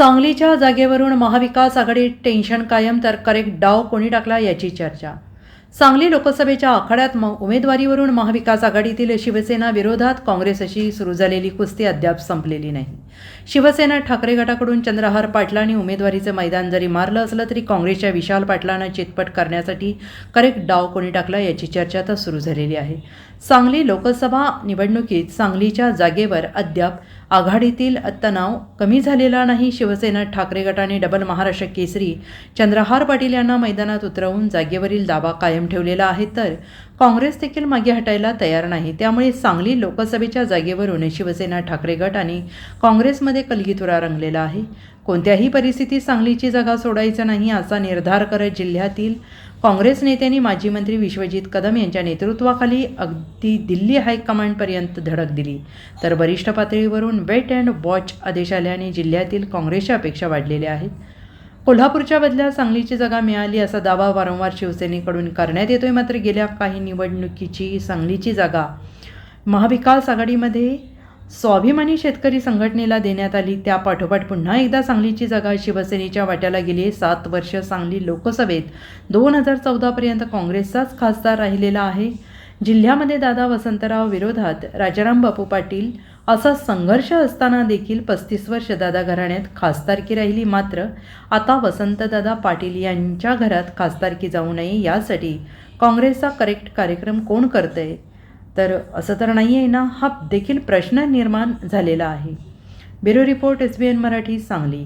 सांगलीच्या जागेवरून महाविकास आघाडीत टेन्शन कायम तर करेक्ट डाव कोणी टाकला याची चर्चा. सांगली लोकसभेच्या आखाड्यात म उमेदवारीवरून महाविकास आघाडीतील शिवसेना विरोधात काँग्रेसशी सुरू झालेली कुस्ती अद्याप संपलेली नाही. शिवसेना ठाकरे गटाकडून चंद्रहार पाटलांनी उमेदवारीचं मैदान जरी मारलं असलं तरी काँग्रेसच्या विशाल पाटलांना चितपट करण्यासाठी करेक्ट डाव कोणी टाकला याची चर्चा आता सुरू झालेली आहे. सांगली लोकसभा निवडणुकीत सांगलीच्या जागेवर अद्याप आघाडीतील तणाव कमी झालेला नाही. शिवसेना ठाकरे गटाने डबल महाराष्ट्र केसरी चंद्रहार पाटील यांना मैदानात उतरवून जागेवरील दावा कायम ठेवलेला आहे. तर काँग्रेस देखील मागे हटायला तयार नाही. त्यामुळे सांगली लोकसभेच्या जागेवरून शिवसेना ठाकरे गट आणि काँग्रेसमध्ये कलगीतुरा रंगलेला आहे. कोणत्याही परिस्थितीत सांगलीची जागा सोडायचं नाही असा निर्धार करत जिल्ह्यातील काँग्रेस नेत्यांनी माजी मंत्री विश्वजित कदम यांच्या नेतृत्वाखाली अगदी दिल्ली हायकमांडपर्यंत धडक दिली. तर वरिष्ठ पातळीवरून वेट अँड वॉच आदेश आल्याने जिल्ह्यातील काँग्रेसच्या अपेक्षा वाढलेल्या आहेत. कोल्हापूरच्या बदल्या सांगलीची जागा मिळाली असा दावा वारंवार शिवसेनेकडून करण्यात येतोय. मात्र गेल्या काही निवडणुकीची सांगलीची जागा महाविकास आघाडीमध्ये स्वाभिमानी शेतकरी संघटनेला देण्यात आली. त्या पाठोपाठ पुन्हा एकदा सांगलीची जागा शिवसेनेच्या वाट्याला गेली. सात वर्ष सांगली लोकसभेत दोन हजार चौदापर्यंत काँग्रेसचाच खासदार राहिलेला आहे. जिल्ह्यामध्ये दादा वसंतराव विरोधात राजाराम बापू पाटील असा संघर्ष असताना देखील पस्तीस वर्ष दादा घराण्यात खासदारकी राहिली मात्र आता वसंतदादा पाटील यांच्या घरात खासदारकी जाऊ नये यासाठी काँग्रेसचा करेक्ट कार्यक्रम कोण करतंय? तर असं तर नाही आहे ना हा देखील प्रश्न निर्माण झालेला आहे. Bureau report S B N Marathi Sangli.